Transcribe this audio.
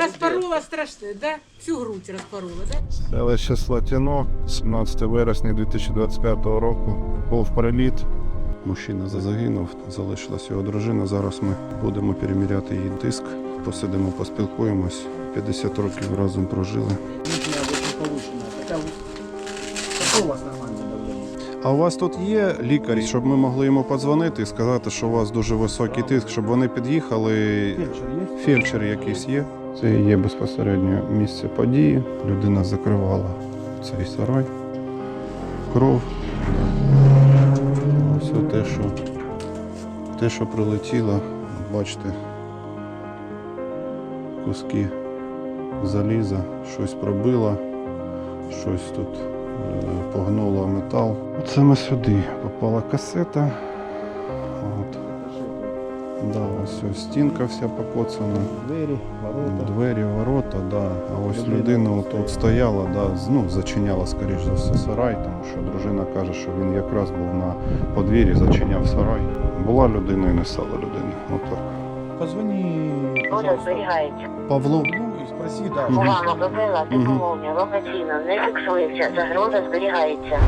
Розпорола страшне, да? Всю грудь розпорола, да? Селище Слатіно, 17 вересня 2025 року. Був приліт. Мужчина загинув, залишилась його дружина. Зараз ми будемо переміряти її тиск. Посидимо, поспілкуємось. 50 років разом прожили. А у вас тут є лікар, щоб ми могли йому подзвонити і сказати, що у вас дуже високий тиск, щоб вони під'їхали. Фельдшер есть? Фельдшер якийсь є. Це є безпосередньо місце події. Людина закривала цей сарай. Кров. Ось те, що, те, що прилетіло, бачите, куски заліза, щось пробило, щось тут е, погнуло метал. Оце ми сюди попала касета. Да, ось ось стінка вся покоцана. Двери, ворота. Двері, ворота, да. А ось Людина людина стояла. тут стояла, да, ну, зачиняла, скоріш за все, сарай, тому що дружина каже, що він якраз був на подвір'ї, зачиняв сарай. Була людина і не стала людини. Отак. Позвони, Вода зберігається. Павло, ну и спроси, да. Мгм. Увага, вибила Мгм. тепломовня локаційно не фіксується. Загроза зберігається.